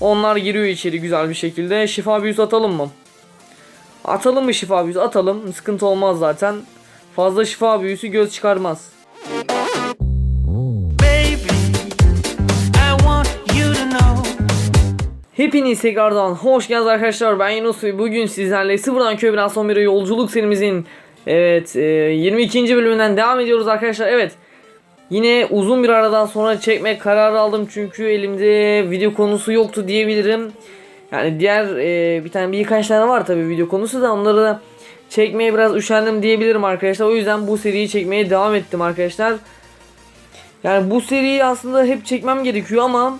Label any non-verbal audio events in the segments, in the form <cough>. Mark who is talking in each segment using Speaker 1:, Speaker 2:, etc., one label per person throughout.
Speaker 1: Onlar giriyor içeri güzel bir şekilde. Şifa büyüsü atalım mı? Atalım mı şifa büyüsü? Atalım. Sıkıntı olmaz zaten. Fazla şifa büyüsü göz çıkarmaz. Hepiniz tekrardan hoş geldiniz arkadaşlar. Ben Yunus ve bugün sizlerle sıfırdan köy biraz son bir yolculuk serimizin evet e, 22. bölümünden devam ediyoruz arkadaşlar. Evet. Yine uzun bir aradan sonra çekmek kararı aldım çünkü elimde video konusu yoktu diyebilirim. Yani diğer e, bir tane birkaç tane var tabi video konusu da onları da çekmeye biraz üşendim diyebilirim arkadaşlar. O yüzden bu seriyi çekmeye devam ettim arkadaşlar. Yani bu seriyi aslında hep çekmem gerekiyor ama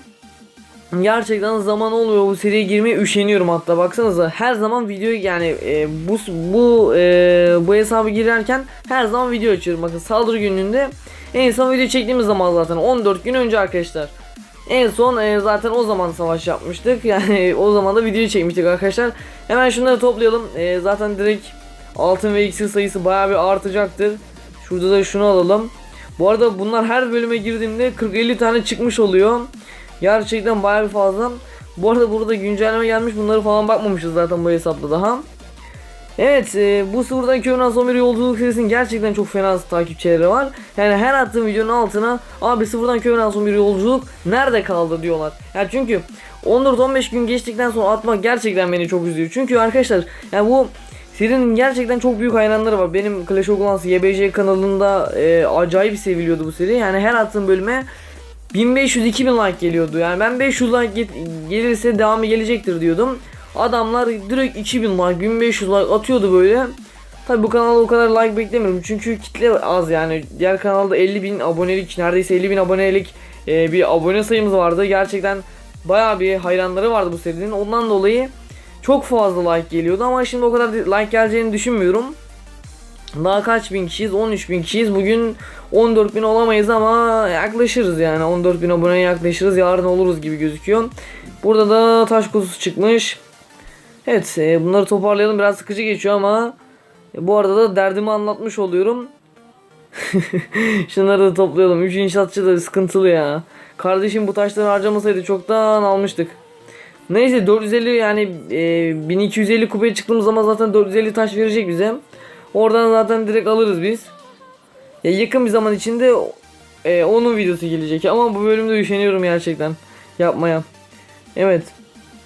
Speaker 1: Gerçekten zaman oluyor bu seriye girmeye üşeniyorum hatta. Baksanıza her zaman video yani e, bu bu e, bu hesabı girerken her zaman video açıyorum. Bakın saldırı gününde en son video çektiğimiz zaman zaten 14 gün önce arkadaşlar. En son e, zaten o zaman savaş yapmıştık. <laughs> Yani o zaman da video çekmiştik arkadaşlar. Hemen şunları toplayalım. E, zaten direkt altın ve iksir sayısı bayağı bir artacaktır. Şurada da şunu alalım. Bu arada bunlar her bölüme girdiğimde 40-50 tane çıkmış oluyor Gerçekten bayağı bir fazla. Bu arada burada güncelleme gelmiş. Bunları falan bakmamışız zaten bu hesapta daha. Evet e, bu sıfırdan köyünden son bir yolculuk serisinin gerçekten çok fena takipçileri var. Yani her attığım videonun altına abi sıfırdan köyünden son bir yolculuk nerede kaldı diyorlar. Yani çünkü 14-15 gün geçtikten sonra atmak gerçekten beni çok üzüyor. Çünkü arkadaşlar yani bu serinin gerçekten çok büyük hayranları var. Benim Clash of Clans YBC kanalında e, acayip seviliyordu bu seri. Yani her attığım bölüme 1500-2000 like geliyordu. Yani ben 500 like gelirse devamı gelecektir diyordum. Adamlar direkt 2000 like, 1500 like atıyordu böyle. Tabi bu kanalda o kadar like beklemiyorum çünkü kitle az yani. Diğer kanalda 50 bin abonelik, neredeyse 50 bin abonelik e, bir abone sayımız vardı. Gerçekten baya bir hayranları vardı bu serinin. Ondan dolayı çok fazla like geliyordu ama şimdi o kadar like geleceğini düşünmüyorum. Daha kaç bin kişiyiz? 13 bin kişiyiz. Bugün 14 bin olamayız ama yaklaşırız yani. 14 bin aboneye yaklaşırız. Yarın oluruz gibi gözüküyor. Burada da taş kutusu çıkmış. Evet e, bunları toparlayalım. Biraz sıkıcı geçiyor ama e, bu arada da derdimi anlatmış oluyorum. <laughs> Şunları da toplayalım. 3 inşaatçı da sıkıntılı ya. Kardeşim bu taşları harcamasaydı çoktan almıştık. Neyse 450 yani e, 1250 kupaya çıktığımız zaman zaten 450 taş verecek bize. Oradan zaten direkt alırız biz. Ya yakın bir zaman içinde e, onun videosu gelecek ama bu bölümde üşeniyorum gerçekten yapmaya. Evet.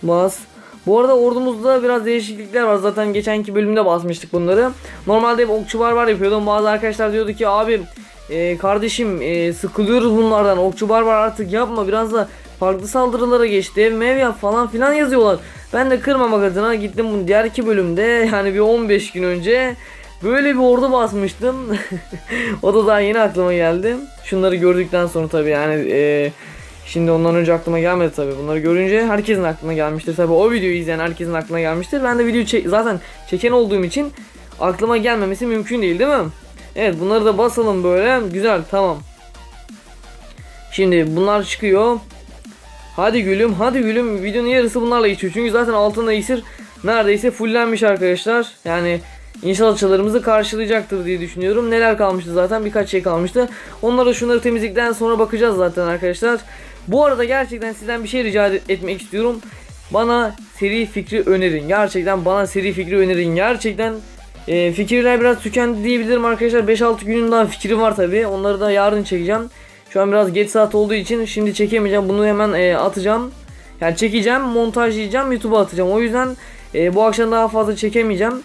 Speaker 1: Bas. Bu arada ordumuzda biraz değişiklikler var. Zaten geçenki bölümde basmıştık bunları. Normalde hep okçu barbar yapıyordum. Bazı arkadaşlar diyordu ki abi e, kardeşim e, sıkılıyoruz bunlardan. Okçu barbar artık yapma. Biraz da farklı saldırılara geçti. Ev mev yap falan filan yazıyorlar. Ben de kırmamak adına gittim bu diğer iki bölümde yani bir 15 gün önce Böyle bir ordu basmıştım. <laughs> o da daha yeni aklıma geldi. Şunları gördükten sonra tabii yani e, şimdi ondan önce aklıma gelmedi tabii. Bunları görünce herkesin aklına gelmiştir. Tabii o videoyu izleyen herkesin aklına gelmiştir. Ben de video çek zaten çeken olduğum için aklıma gelmemesi mümkün değil değil mi? Evet bunları da basalım böyle. Güzel tamam. Şimdi bunlar çıkıyor. Hadi gülüm hadi gülüm videonun yarısı bunlarla geçiyor. Çünkü zaten altında isir neredeyse fullenmiş arkadaşlar. Yani İnşallah çalarımızı karşılayacaktır diye düşünüyorum. Neler kalmıştı zaten birkaç şey kalmıştı. Onlara şunları temizlikten sonra bakacağız zaten arkadaşlar. Bu arada gerçekten sizden bir şey rica et- etmek istiyorum. Bana seri fikri önerin. Gerçekten bana seri fikri önerin. Gerçekten e, fikirler biraz tükendi diyebilirim arkadaşlar. 5-6 günün daha fikrim var tabi. Onları da yarın çekeceğim. Şu an biraz geç saat olduğu için şimdi çekemeyeceğim. Bunu hemen e, atacağım. Yani çekeceğim, montajlayacağım, YouTube'a atacağım. O yüzden e, bu akşam daha fazla çekemeyeceğim.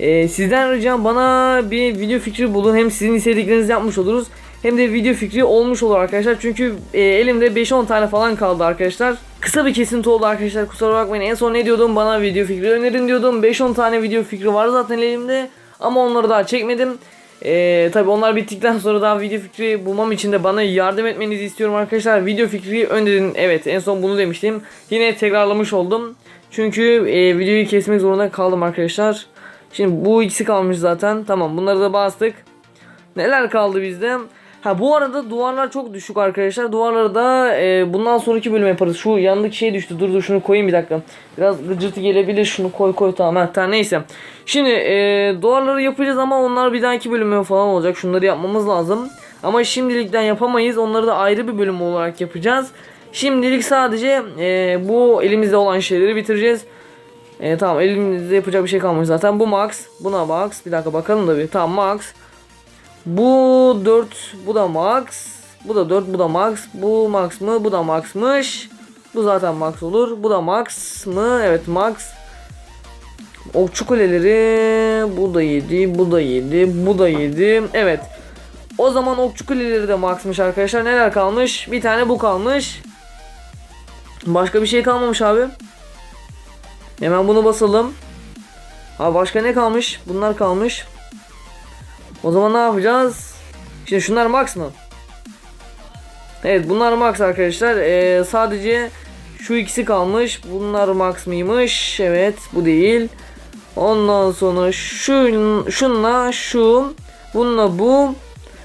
Speaker 1: Ee, sizden ricam bana bir video fikri bulun. Hem sizin istediklerinizi yapmış oluruz. Hem de video fikri olmuş olur arkadaşlar. Çünkü e, elimde 5-10 tane falan kaldı arkadaşlar. Kısa bir kesinti oldu arkadaşlar. Kusura bakmayın. En son ne diyordum? Bana video fikri önerin diyordum. 5-10 tane video fikri var zaten elimde. Ama onları daha çekmedim. Ee, tabi onlar bittikten sonra daha video fikri bulmam için de bana yardım etmenizi istiyorum arkadaşlar. Video fikri önerin. Evet en son bunu demiştim. Yine tekrarlamış oldum. Çünkü e, videoyu kesmek zorunda kaldım arkadaşlar. Şimdi bu ikisi kalmış zaten. Tamam bunları da bastık. Neler kaldı bizde? Ha bu arada duvarlar çok düşük arkadaşlar. Duvarları da e, bundan sonraki bölüm yaparız. Şu yanındaki şey düştü. Dur dur şunu koyayım bir dakika. Biraz gıcırtı gelebilir. Şunu koy koy tamam. Ha, tamam neyse. Şimdi e, duvarları yapacağız ama onlar bir dahaki bölüme falan olacak. Şunları yapmamız lazım. Ama şimdilikten yapamayız. Onları da ayrı bir bölüm olarak yapacağız. Şimdilik sadece e, bu elimizde olan şeyleri bitireceğiz. E, tamam elimizde yapacak bir şey kalmamış zaten. Bu max. Buna max. Bir dakika bakalım da bir. Tamam max. Bu 4. Bu da max. Bu da 4. Bu da max. Bu max mı? Bu da max'mış. Bu zaten max olur. Bu da max mı? Evet max. Okçu kuleleri. Bu da 7. Bu da 7. Bu da 7. Evet. O zaman okçu kuleleri de max'mış arkadaşlar. Neler kalmış? Bir tane bu kalmış. Başka bir şey kalmamış abi. Hemen bunu basalım. Abi başka ne kalmış? Bunlar kalmış. O zaman ne yapacağız? Şimdi şunlar max mı? Evet bunlar max arkadaşlar. Ee, sadece şu ikisi kalmış. Bunlar max mıymış? Evet bu değil. Ondan sonra şu şunla şu bununla bu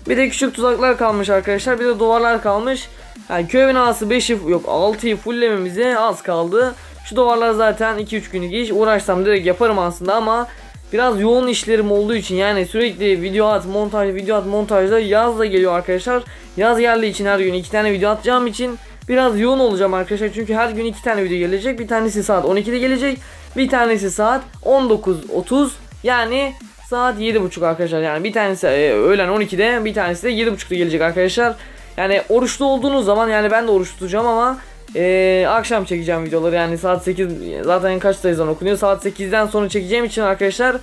Speaker 1: bir de küçük tuzaklar kalmış arkadaşlar. Bir de duvarlar kalmış. Yani köy binası 5'i yok 6'yı fulllememize az kaldı. Şu duvarlar zaten 2-3 günlük iş. Uğraşsam direkt yaparım aslında ama biraz yoğun işlerim olduğu için yani sürekli video at montaj video at montajda yaz da geliyor arkadaşlar. Yaz geldiği için her gün 2 tane video atacağım için biraz yoğun olacağım arkadaşlar. Çünkü her gün 2 tane video gelecek. Bir tanesi saat 12'de gelecek. Bir tanesi saat 19.30 yani saat 7.30 arkadaşlar. Yani bir tanesi e, öğlen 12'de bir tanesi de 7.30'da gelecek arkadaşlar. Yani oruçlu olduğunuz zaman yani ben de oruç tutacağım ama e, akşam çekeceğim videoları. Yani saat 8 zaten kaçta ezan okunuyor? Saat 8'den sonra çekeceğim için arkadaşlar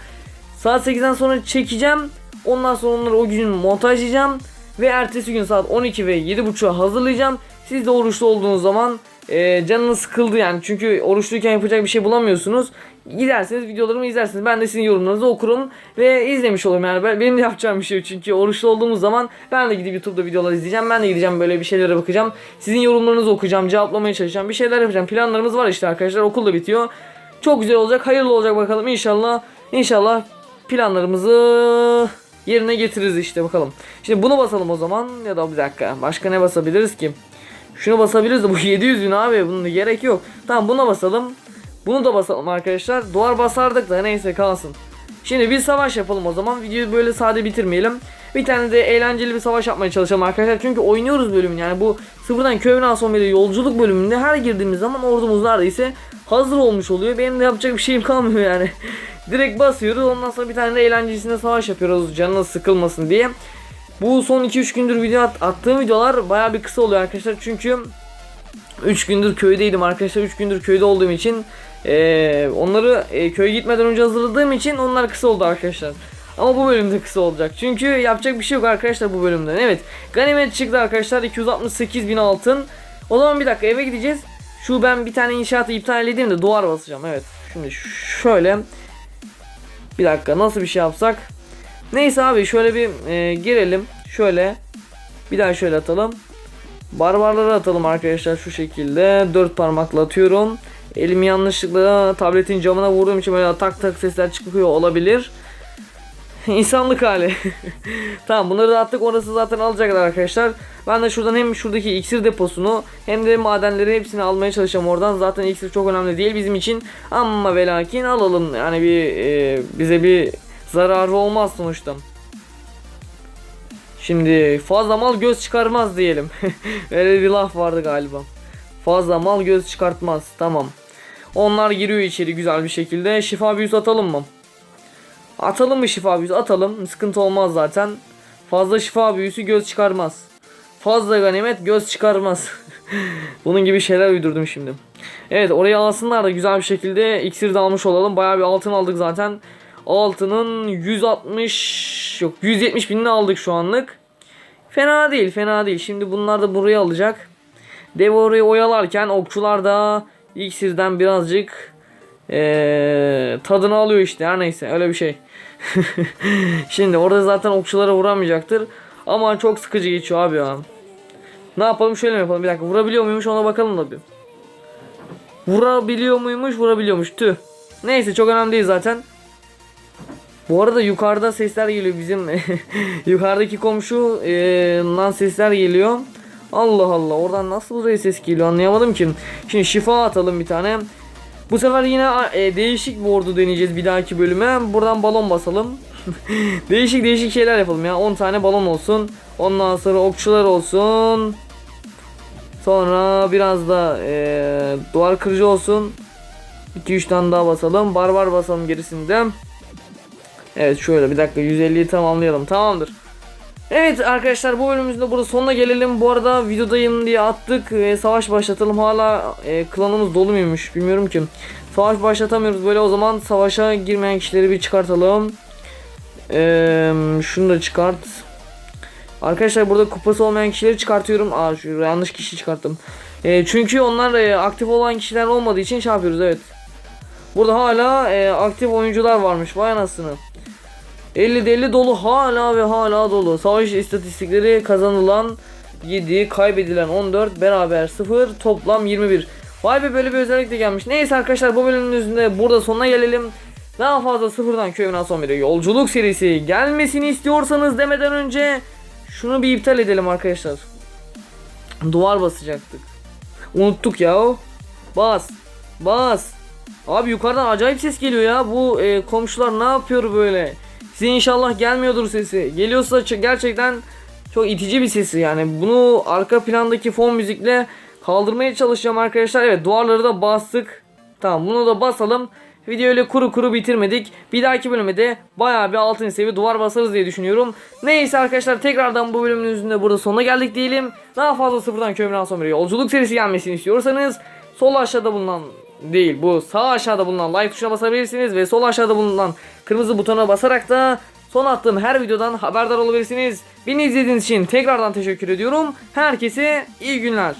Speaker 1: saat 8'den sonra çekeceğim. Ondan sonra onları o gün montajlayacağım. Ve ertesi gün saat 12 ve 7.30'a hazırlayacağım. Siz de oruçlu olduğunuz zaman e, canınız sıkıldı yani. Çünkü oruçluyken yapacak bir şey bulamıyorsunuz. Giderseniz videolarımı izlersiniz. Ben de sizin yorumlarınızı okurum ve izlemiş olurum yani. Ben, benim de yapacağım bir şey çünkü oruçlu olduğumuz zaman ben de gidip YouTube'da videolar izleyeceğim. Ben de gideceğim böyle bir şeylere bakacağım. Sizin yorumlarınızı okuyacağım cevaplamaya çalışacağım bir şeyler yapacağım. Planlarımız var işte arkadaşlar. Okul da bitiyor. Çok güzel olacak. Hayırlı olacak bakalım. İnşallah inşallah planlarımızı yerine getiririz işte bakalım. Şimdi bunu basalım o zaman. Ya da bir dakika. Başka ne basabiliriz ki? Şunu basabiliriz de bu <laughs> 700 bin abi bunun gerek yok. Tamam buna basalım. Bunu da basalım arkadaşlar. Duvar basardık da neyse kalsın. Şimdi bir savaş yapalım o zaman. Videoyu böyle sade bitirmeyelim. Bir tane de eğlenceli bir savaş yapmaya çalışalım arkadaşlar. Çünkü oynuyoruz bölümün yani bu sıfırdan köy son beri yolculuk bölümünde her girdiğimiz zaman ordumuz neredeyse hazır olmuş oluyor. Benim de yapacak bir şeyim <laughs> kalmıyor yani. Direkt basıyoruz ondan sonra bir tane de eğlencesine savaş yapıyoruz canınız sıkılmasın diye. Bu son 2-3 gündür video at- attığım videolar baya bir kısa oluyor arkadaşlar çünkü 3 gündür köydeydim arkadaşlar 3 gündür köyde olduğum için eee, onları eee, köye gitmeden önce hazırladığım için onlar kısa oldu arkadaşlar. Ama bu bölümde kısa olacak. Çünkü yapacak bir şey yok arkadaşlar bu bölümden. Evet. Ganimet çıktı arkadaşlar. 268 bin altın. O zaman bir dakika eve gideceğiz. Şu ben bir tane inşaatı iptal edeyim de duvar basacağım. Evet. Şimdi şöyle. Bir dakika nasıl bir şey yapsak. Neyse abi şöyle bir e, girelim. Şöyle. Bir daha şöyle atalım. Barbarları atalım arkadaşlar şu şekilde. Dört parmakla atıyorum. Elimi yanlışlıkla tabletin camına vurduğum için böyle tak tak sesler çıkıyor olabilir. <laughs> İnsanlık hali. <laughs> tamam bunları da attık orası zaten alacaklar arkadaşlar. Ben de şuradan hem şuradaki iksir deposunu hem de madenleri hepsini almaya çalışacağım oradan. Zaten iksir çok önemli değil bizim için. Ama ve lakin alalım. Yani bir e, bize bir zararı olmaz sonuçta. Şimdi fazla mal göz çıkarmaz diyelim. <laughs> Öyle bir laf vardı galiba. Fazla mal göz çıkartmaz. Tamam. Onlar giriyor içeri güzel bir şekilde. Şifa büyüsü atalım mı? Atalım mı şifa büyüsü? Atalım. Sıkıntı olmaz zaten. Fazla şifa büyüsü göz çıkarmaz. Fazla ganimet göz çıkarmaz. <laughs> Bunun gibi şeyler uydurdum şimdi. Evet oraya alsınlar da güzel bir şekilde iksir de almış olalım. Bayağı bir altın aldık zaten. Altının 160 yok 170 binini aldık şu anlık. Fena değil fena değil. Şimdi bunlar da buraya alacak. Dev orayı oyalarken okçular da iksirden birazcık eee, tadını alıyor işte her neyse öyle bir şey. <laughs> Şimdi orada zaten okçulara vuramayacaktır. Ama çok sıkıcı geçiyor abi ya. Ne yapalım şöyle mi yapalım bir dakika vurabiliyor muymuş ona bakalım da bir. Vurabiliyor muymuş vurabiliyormuş tüh. Neyse çok önemli değil zaten. Bu arada yukarıda sesler geliyor bizim <laughs> yukarıdaki komşu lan sesler geliyor. Allah Allah oradan nasıl buraya ses geliyor anlayamadım ki. Şimdi şifa atalım bir tane. Bu sefer yine e, değişik bir ordu deneyeceğiz bir dahaki bölüme. Buradan balon basalım. <laughs> değişik değişik şeyler yapalım ya. 10 tane balon olsun. Ondan sonra okçular olsun. Sonra biraz da eee, duvar kırıcı olsun. 2-3 tane daha basalım. Barbar basalım gerisinde. Evet şöyle bir dakika 150'yi tamamlayalım. Tamamdır. Evet arkadaşlar bu bölümümüzün de burada sonuna gelelim. Bu arada videodayım diye attık ve savaş başlatalım. Hala e, klanımız dolu muymuş bilmiyorum ki. Savaş başlatamıyoruz böyle o zaman savaşa girmeyen kişileri bir çıkartalım. Eee şunu da çıkart. Arkadaşlar burada kupası olmayan kişileri çıkartıyorum. Aa şu yanlış kişi çıkarttım. E, çünkü onlar e, aktif olan kişiler olmadığı için şey yapıyoruz evet. Burada hala e, aktif oyuncular varmış. Vay anasını. 50 50 dolu hala ve hala dolu. Savaş istatistikleri kazanılan 7, kaybedilen 14, beraber 0, toplam 21. Vay be böyle bir özellik de gelmiş. Neyse arkadaşlar bu bölümümüzün de burada sonuna gelelim. Daha fazla sıfırdan köyünden son bir yolculuk serisi gelmesini istiyorsanız demeden önce şunu bir iptal edelim arkadaşlar. Duvar basacaktık. Unuttuk ya. Bas. Bas. Abi yukarıdan acayip ses geliyor ya. Bu e, komşular ne yapıyor böyle? Size inşallah gelmiyordur sesi. Geliyorsa gerçekten çok itici bir sesi yani. Bunu arka plandaki fon müzikle kaldırmaya çalışacağım arkadaşlar. Evet duvarları da bastık. Tamam bunu da basalım. Video öyle kuru kuru bitirmedik. Bir dahaki bölümde de bayağı bir altın seviye duvar basarız diye düşünüyorum. Neyse arkadaşlar tekrardan bu bölümümüzün de burada sonuna geldik diyelim. Daha fazla sıfırdan kömürden sonra yolculuk serisi gelmesini istiyorsanız sol aşağıda bulunan değil bu sağ aşağıda bulunan like tuşuna basabilirsiniz ve sol aşağıda bulunan kırmızı butona basarak da son attığım her videodan haberdar olabilirsiniz. Beni izlediğiniz için tekrardan teşekkür ediyorum. Herkese iyi günler.